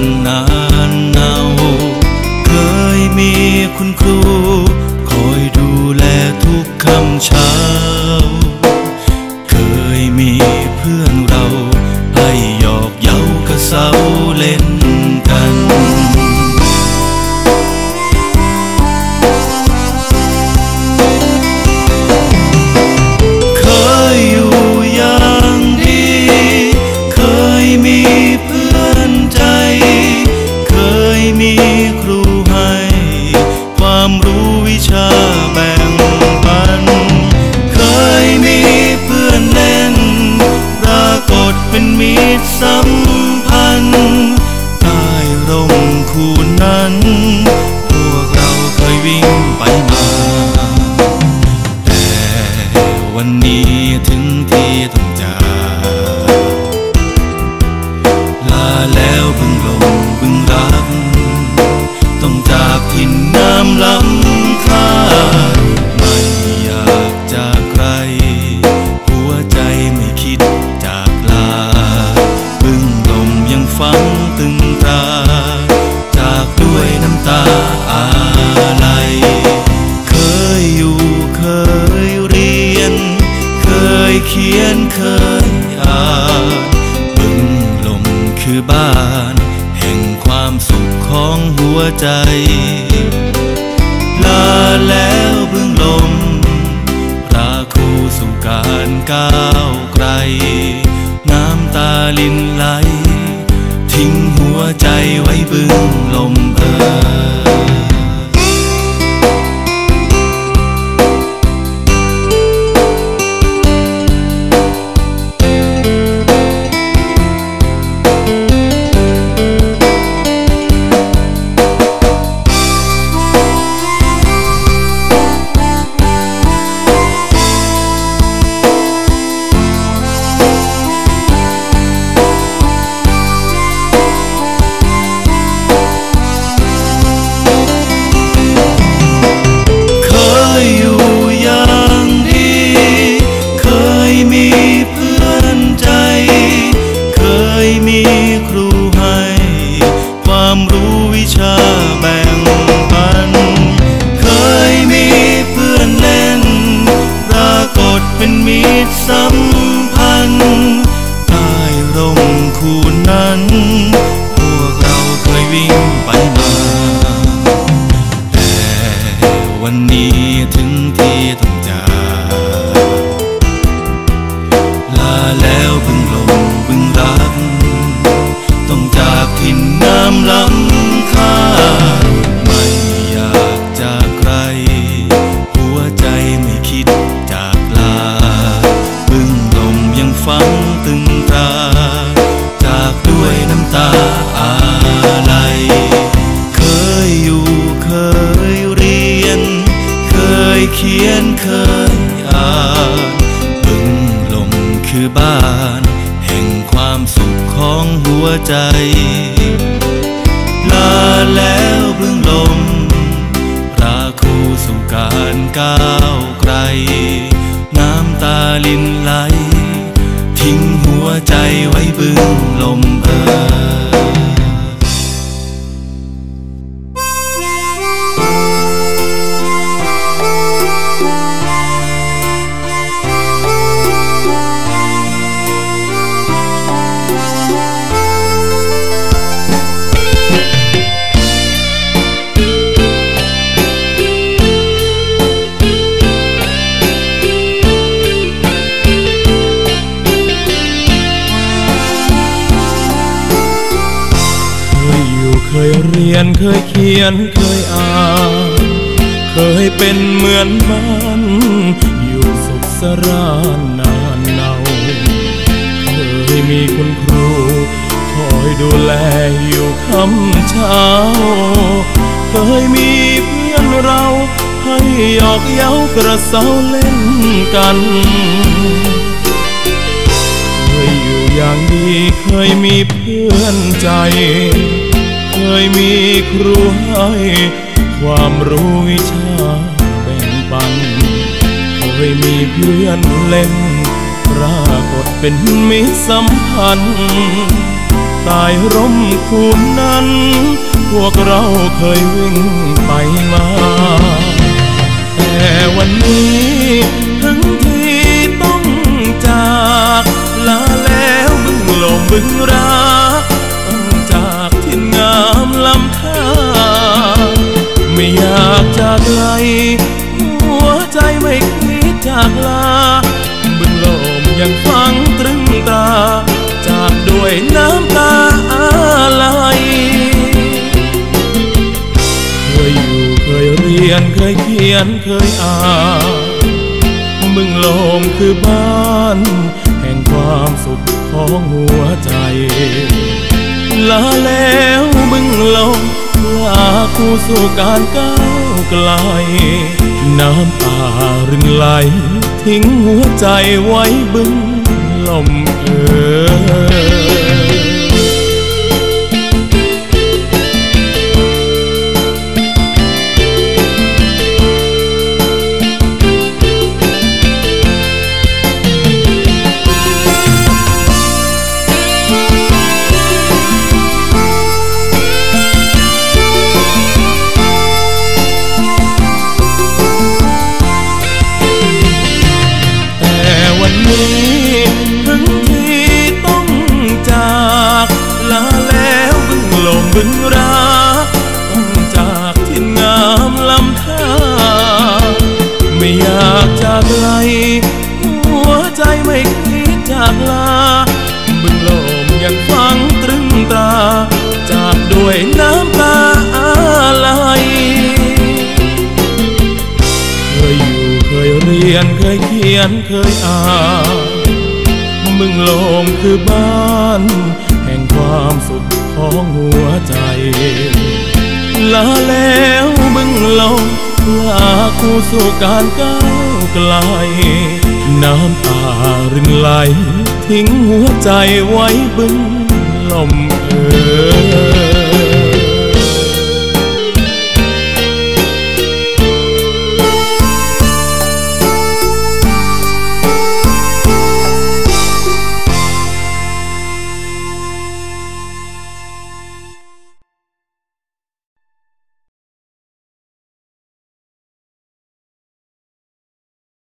านนานเนาเคยมีคุณครู คอยดูแลทุกคำเช้า ตึงตรา จากด้วยน้ำตาอะไรเคยอยู่เคยเรียน เคยเขียนเคยอ่านบึงลมคือบ้าน แห่งความสุขของหัวใจ ลาแล้วบึงลมราคูสู่การก้าวไกล น้ำตาลินไหลทิ้งหัวใจ ไ้วิชาแบ่งปัน เคยมีเพื่อนเล่น ปรากฏเป็นมิตรสัมพันธ์ใต้ร่มคูนั้น พวกเราเคยวิ่งไปมา แต่วันนี้ ก้าวไกล น้ำตาลินไหล ทิ้งหัวใจไว้บึง เคยเขียนเคยอ่านเคยเป็นเหมือนบ้านอยู่สุขสรานนานเนาเคยมีคุณครู คอยดูแลอยู่คำเช้า เคยมีเพื่อนเราให้หยอกเย้ากระเซาเล่นกันเคยอยู่อย่างดีเคยมีเพื่อนใจ ยมีครูให้ความรู้วิชาแบ่งปันเคยมีเพื่อนเล่น ปรากฏเป็นมิตรสัมพันธ์ใต้ร่มคูนนั้น พวกเราเคยวิ่งไปมา หัวใจไม่คิดจากลาบึงลมยังฟังตรึงตา จากด้วยน้ำตาอะไรยเคยอยู่เคยเรียนเคยเขียนเคยอ่านบึงลมคือบ้านแห่งความสุขของหัวใจลาแล้วบึงลมลาคู่สู่การก้าว ไกล น้ำตารินไหล ทิ้งหัวใจไว้บึงลมเอ่ยากจากไกลหัวใจไม่คิดจากลาบึงลมยังฟังตรึงตรา จากด้วยน้ำตาอะไรยเคยอยู่เคยเรียนเคยเขียนเคยอ่านมึงลมคือบ้านแห่งความสุขของหัวใจลาแล้วมึงลม ลาคู่สู่การก้าวไกล น้ำตารินไหล ทิ้งหัวใจไว้บึงลมเอ่ย